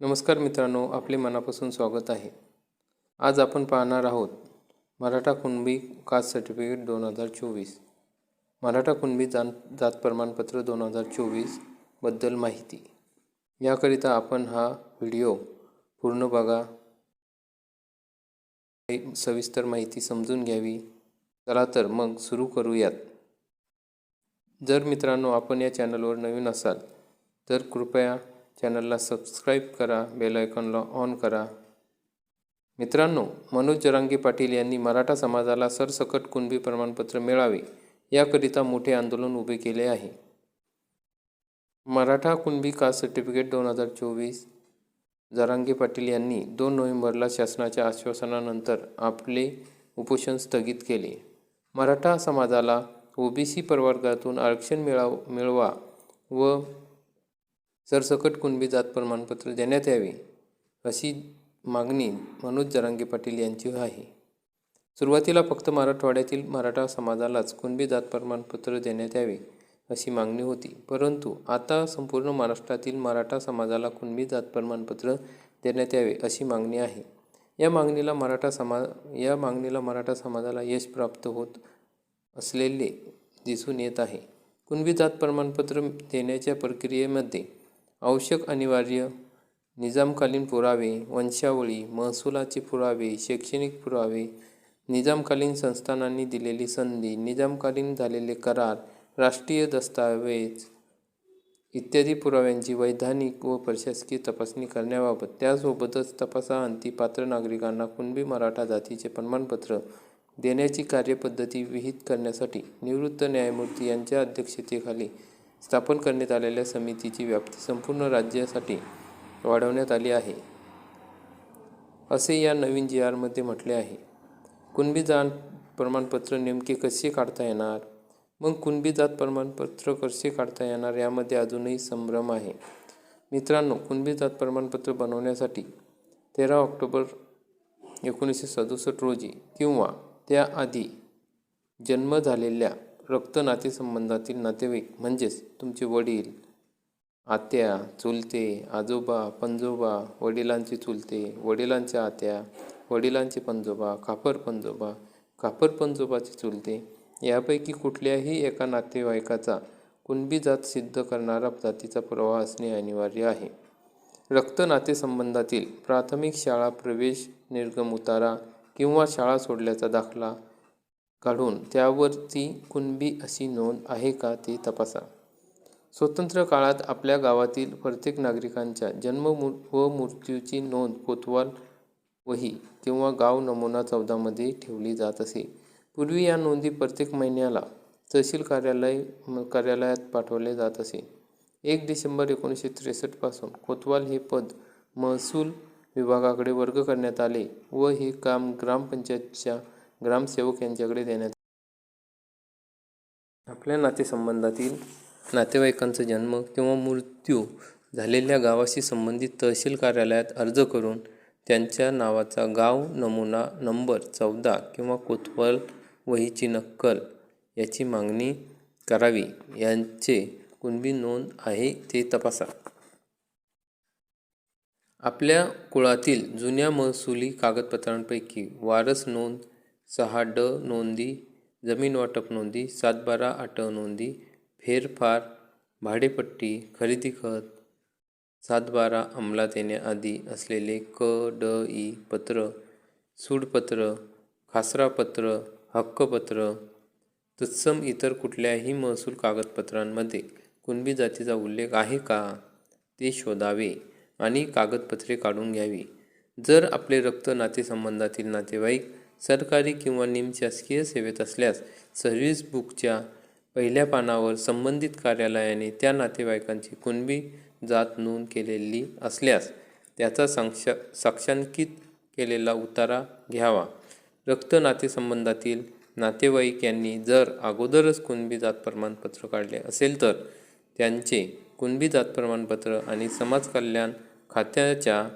नमस्कार मित्रांनो आपले मनापासून स्वागत आहे. आज आपण पाहणार आहोत मराठा कुणबी कास्ट सर्टिफिकेट दोन हजार चोवीस. मराठा कुणबी जान जात प्रमाणपत्र दोन हजार चोवीसबद्दल माहिती. याकरिता आपण हा व्हिडिओ पूर्ण बघा. सविस्तर माहिती समजून घ्यावी. चला तर मग सुरू करूयात. जर मित्रांनो आपण या चॅनलवर नवीन असाल तर कृपया चॅनलला सबस्क्राईब करा बेल आयकॉनला ऑन करा. मित्रांनो मनोज जरांगे पाटील यांनी मराठा समाजाला सरसकट कुणबी प्रमाणपत्र मिळावे याकरिता मोठे आंदोलन उभे केले आहे. मराठा कुणबी कास्ट सर्टिफिकेट दोन हजार चोवीस जरांगे पाटील यांनी दोन नोव्हेंबरला शासनाच्या आश्वासनानंतर आपले उपोषण स्थगित केले. मराठा समाजाला ओबीसी प्रवर्गातून आरक्षण मिळाव मिळवा व सरसकट कुणबी जात प्रमाणपत्र देण्यात यावे अशी मागणी मनोज जरांगे पाटील यांची आहे. सुरुवातीला फक्त मराठवाड्यातील मराठा समाजालाच कुणबी जात प्रमाणपत्र देण्यात यावे अशी मागणी होती. परंतु आता संपूर्ण महाराष्ट्रातील मराठा समाजाला कुणबी जात प्रमाणपत्र देण्यात यावे अशी मागणी आहे. या मागणीला मराठा समाज या मागणीला मराठा समाजाला यश प्राप्त होत असलेले दिसून येत आहे. कुणबी जात प्रमाणपत्र देण्याच्या प्रक्रियेमध्ये आवश्यक अनिवार्य निजामकालीन पुरावे वंशावळी महसुलाचे पुरावे शैक्षणिक पुरावे निजामकालीन संस्थानांनी दिलेली संधी निजामकालीन झालेले करार राष्ट्रीय दस्तावेज इत्यादी पुराव्यांची वैधानिक व प्रशासकीय तपासणी करण्याबाबत त्यासोबतच तपासाअंती पात्र नागरिकांना कुणबी मराठा जातीचे प्रमाणपत्र देण्याची कार्यपद्धती विहित करण्यासाठी निवृत्त न्यायमूर्ती यांच्या अध्यक्षतेखाली स्थापन करण्यात आलेल्या समितीची व्याप्ती संपूर्ण राज्यासाठी वाढवण्यात आली आहे. असे या नवीन जी आरमध्ये म्हटले आहे. कुणबी जात प्रमाणपत्र नेमके कसे काढता येणार? मग कुणबी जात प्रमाणपत्र कसे काढता येणार यामध्ये अजूनही संभ्रम आहे. मित्रांनो कुणबी जात प्रमाणपत्र बनवण्यासाठी तेरा ऑक्टोबर एकोणीसशे सदुसष्ट रोजी किंवा त्याआधी जन्म झालेल्या रक्त नातेसंबंधातील नातेवाईक म्हणजेच तुमचे वडील आत्या चुलते आजोबा पंजोबा वडिलांचे चुलते वडिलांच्या आत्या वडिलांचे पंजोबा कापर पंजोबा कापर पंजोबाचे चुलते यापैकी कुठल्याही एका नातेवाईकाचा कुणबी जात सिद्ध करणारा जातीचा पुरावा असणे अनिवार्य आहे. रक्त नातेसंबंधातील प्राथमिक शाळा प्रवेश निर्गम उतारा किंवा शाळा सोडल्याचा दाखला काढून त्यावर ती कुणबी अशी नोंद आहे का ते तपासा. स्वतंत्र काळात आपल्या गावातील प्रत्येक नागरिकांच्या जन्म व मृत्यूची नोंद कोतवाल वही किंवा गाव नमुना चौदामध्ये ठेवली जात असे. पूर्वी या नोंदी प्रत्येक महिन्याला तहसील कार्यालय कार्यालयात पाठवले जात असे. एक डिसेंबर एकोणीसशे त्रेसष्टपासून कोतवाल हे पद महसूल विभागाकडे वर्ग करण्यात आले व हे काम ग्रामपंचायतच्या ग्रामसेवक यांच्याकडे देण्यात आपल्या नातेसंबंधातील नातेवाईकांचा जन्म किंवा मृत्यू झालेल्या गावाशी संबंधित तहसील कार्यालयात अर्ज करून त्यांच्या नावाचा गाव नमुना नंबर चौदा किंवा कोतवाल वहीची नक्कल याची मागणी करावी यांचे कुणबी नोंद आहे ते तपासा. आपल्या कुळातील जुन्या महसुली कागदपत्रांपैकी वारस नोंद सहा ड नोंदी जमीन वाटप नोंदी सातबारा आठ नोंदी फेरफार भाडेपट्टी खरेदी खत सातबारा अंमलात येण्याआधी असलेले क ड ई पत्र सूडपत्र खासरापत्र हक्कपत्र तत्सम इतर कुठल्याही महसूल कागदपत्रांमध्ये कुणबी जातीचा उल्लेख आहे का? ते शोधावे आणि कागदपत्रे काढून घ्यावी. जर आपले रक्त नातेसंबंधातील नातेवाईक सरकारी किंवा निमशासकीय सेवेत असल्यास सर्व्हिस बुकच्या पहिल्या पानावर संबंधित कार्यालयाने त्या नातेवाईकांची कुणबी जात नोंद केलेली असल्यास त्याचा साक्ष साक्षांकित केलेला उतारा घ्यावा. रक्त नातेसंबंधातील नातेवाईक यांनी जर अगोदरच कुणबी जात प्रमाणपत्र काढले असेल तर त्यांचे कुणबी जात प्रमाणपत्र आणि समाज कल्याण खात्याच्या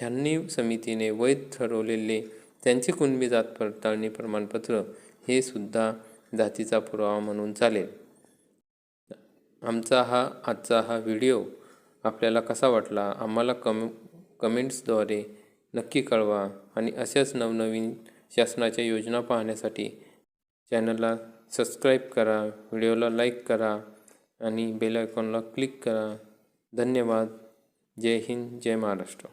छाननी समितीने वैध ठरवलेले त्यांचे कुणबी जात पडताळणी प्रमाणपत्र हे सुद्धा जातीचा पुरावा म्हणून चालेल. आमचा हा आजचा हा व्हिडिओ आपल्याला कसा वाटला? आम्हाला कम कमेंट्सद्वारे नक्की कळवा आणि अशाच नवनवीन शासनाच्या योजना पाहण्यासाठी चॅनलला सबस्क्राईब करा व्हिडिओला लाईक करा आणि बेल आयकॉनला क्लिक करा. धन्यवाद. जय हिंद जय महाराष्ट्र.